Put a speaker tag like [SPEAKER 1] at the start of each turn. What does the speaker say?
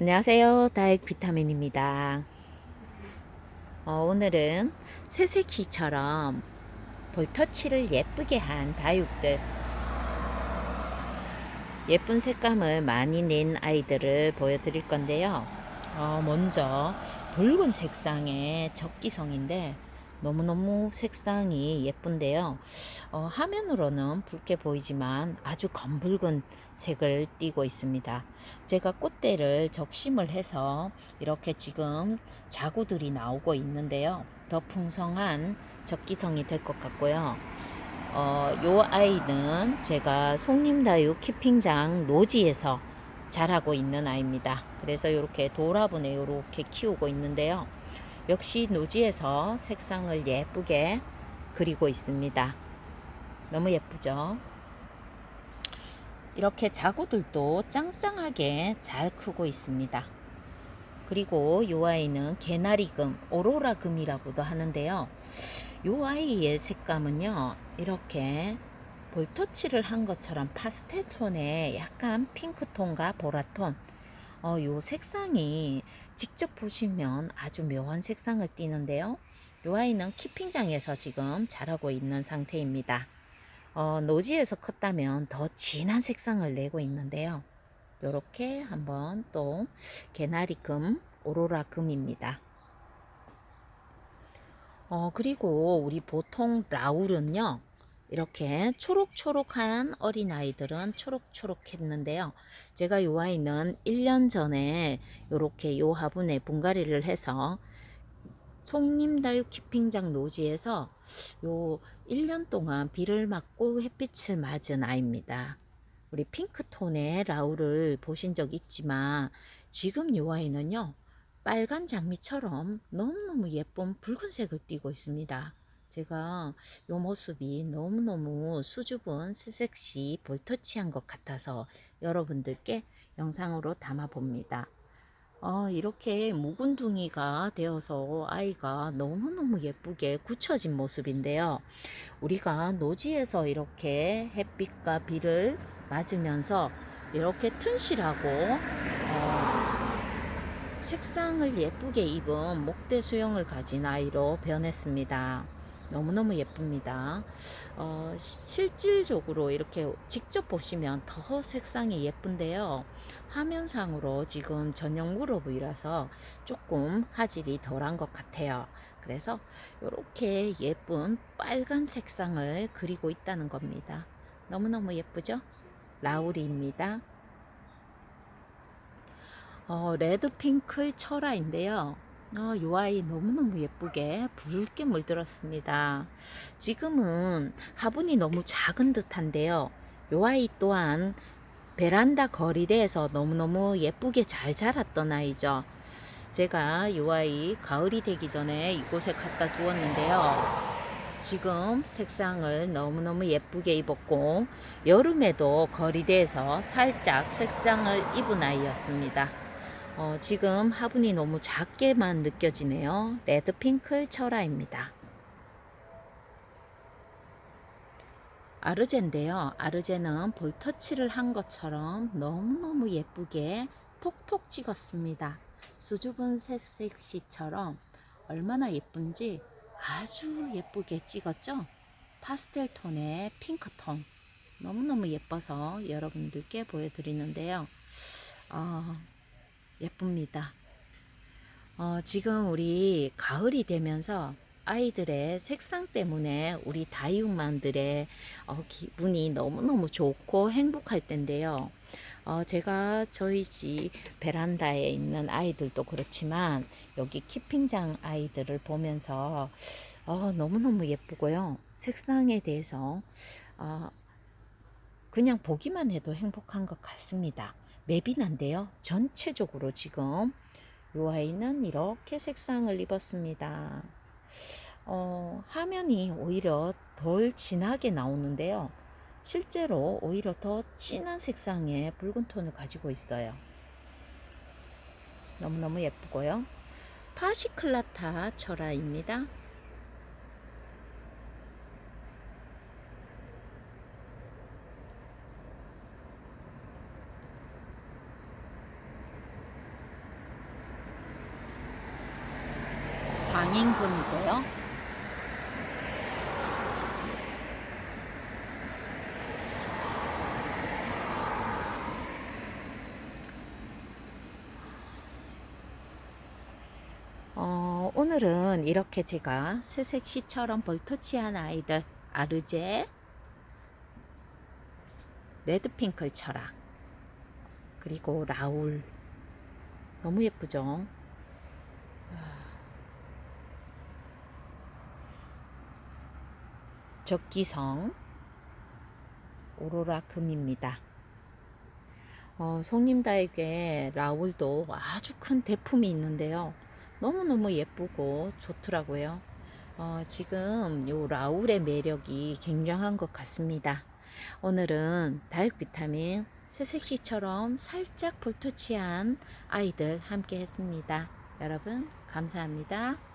[SPEAKER 1] 안녕하세요. 다익 비타민입니다. 어, 오늘은 새새끼처럼 볼터치를 예쁘게 한 다육들 예쁜 색감을 많이 낸 아이들을 보여드릴 건데요. 어, 먼저 붉은 색상의 적기성인데 너무너무 색상이 예쁜데요. 어, 화면으로는 붉게 보이지만 아주 검붉은 색을 띠고 있습니다. 제가 꽃대를 적심을 해서 이렇게 지금 자구들이 나오고 있는데요. 더 풍성한 적기성이 될 것 같고요. 어, 요 아이는 제가 송림다육 키핑장 노지에서 자라고 있는 아이입니다. 그래서 이렇게 돌아보네 이렇게 키우고 있는데요. 역시 노지에서 색상을 예쁘게 그리고 있습니다. 너무 예쁘죠? 이렇게 자구들도 짱짱하게 잘 크고 있습니다. 그리고 이 아이는 개나리금, 오로라금이라고도 하는데요. 이 아이의 색감은요, 이렇게 볼터치를 한 것처럼 파스텔 톤의 약간 핑크톤과 보라톤, 어, 요 색상이 직접 보시면 아주 묘한 색상을 띠는데요. 요 아이는 키핑장에서 지금 자라고 있는 상태입니다. 어, 노지에서 컸다면 더 진한 색상을 내고 있는데요. 요렇게 한번 또 개나리금, 오로라금입니다. 어, 그리고 우리 보통 라울은요. 이렇게 초록초록한 어린아이들은 초록초록했는데요. 제가 요 아이는 1년 전에 이렇게 요 화분에 분갈이를 해서 송림다육 키핑장 노지에서 요 1년 동안 비를 맞고 햇빛을 맞은 아이입니다. 우리 핑크톤의 라울을 보신 적 있지만 지금 요 아이는요. 빨간 장미처럼 너무너무 예쁜 붉은색을 띠고 있습니다. 제가 이 모습이 너무너무 수줍은 새색시 볼터치한 것 같아서 여러분들께 영상으로 담아 봅니다. 어, 이렇게 묵은둥이가 되어서 아이가 너무너무 예쁘게 굳혀진 모습인데요. 우리가 노지에서 이렇게 햇빛과 비를 맞으면서 이렇게 튼실하고 어, 색상을 예쁘게 입은 목대 수영을 가진 아이로 변했습니다. 너무너무 예쁩니다. 어, 실질적으로 이렇게 직접 보시면 더 색상이 예쁜데요. 화면상으로 지금 전용 무릎이라서 조금 화질이 덜한 것 같아요. 그래서 이렇게 예쁜 빨간 색상을 그리고 있다는 겁니다. 너무너무 예쁘죠? 라우리입니다. 어, 레드핑클 철화인데요. 어, 이 아이 너무너무 예쁘게 붉게 물들었습니다. 지금은 화분이 너무 작은 듯한데요. 이 아이 또한 베란다 거리대에서 너무너무 예쁘게 잘 자랐던 아이죠. 제가 이 아이 가을이 되기 전에 이곳에 갖다 두었는데요. 지금 색상을 너무너무 예쁘게 입었고 여름에도 거리대에서 살짝 색상을 입은 아이였습니다. 어, 지금 화분이 너무 작게만 느껴지네요. 레드핑클 철화입니다. 아르제인데요. 아르제는 볼터치를 한 것처럼 너무너무 예쁘게 톡톡 찍었습니다. 수줍은 새색시처럼 얼마나 예쁜지 아주 예쁘게 찍었죠? 파스텔 톤의 핑크톤. 너무너무 예뻐서 여러분들께 보여드리는데요. 어, 예쁩니다. 어, 지금 우리 가을이 되면서 아이들의 색상 때문에 우리 다육맘들의 어, 기분이 너무너무 좋고 행복할 텐데요. 어, 제가 저희 집 베란다에 있는 아이들도 그렇지만 여기 키핑장 아이들을 보면서 어, 너무너무 예쁘고요. 색상에 대해서 어, 그냥 보기만 해도 행복한 것 같습니다. 맵이난데요. 전체적으로 지금 이 아이는 이렇게 색상을 입었습니다. 어, 화면이 오히려 덜 진하게 나오는데요. 실제로 오히려 더 진한 색상의 붉은 톤을 가지고 있어요. 너무너무 예쁘고요. 파시클라타 철화입니다. 장인금이고요. 어, 오늘은 이렇게 제가 새색시처럼 볼터치한 아이들 아르제 레드핑클 철학 그리고 라울 너무 예쁘죠? 적기성 오로라 금입니다. 어, 송림다에게 라울도 아주 큰 대품이 있는데요. 너무너무 예쁘고 좋더라고요. 어, 지금 요 라울의 매력이 굉장한 것 같습니다. 오늘은 다육 비타민 새색시처럼 살짝 볼터치한 아이들 함께 했습니다. 여러분 감사합니다.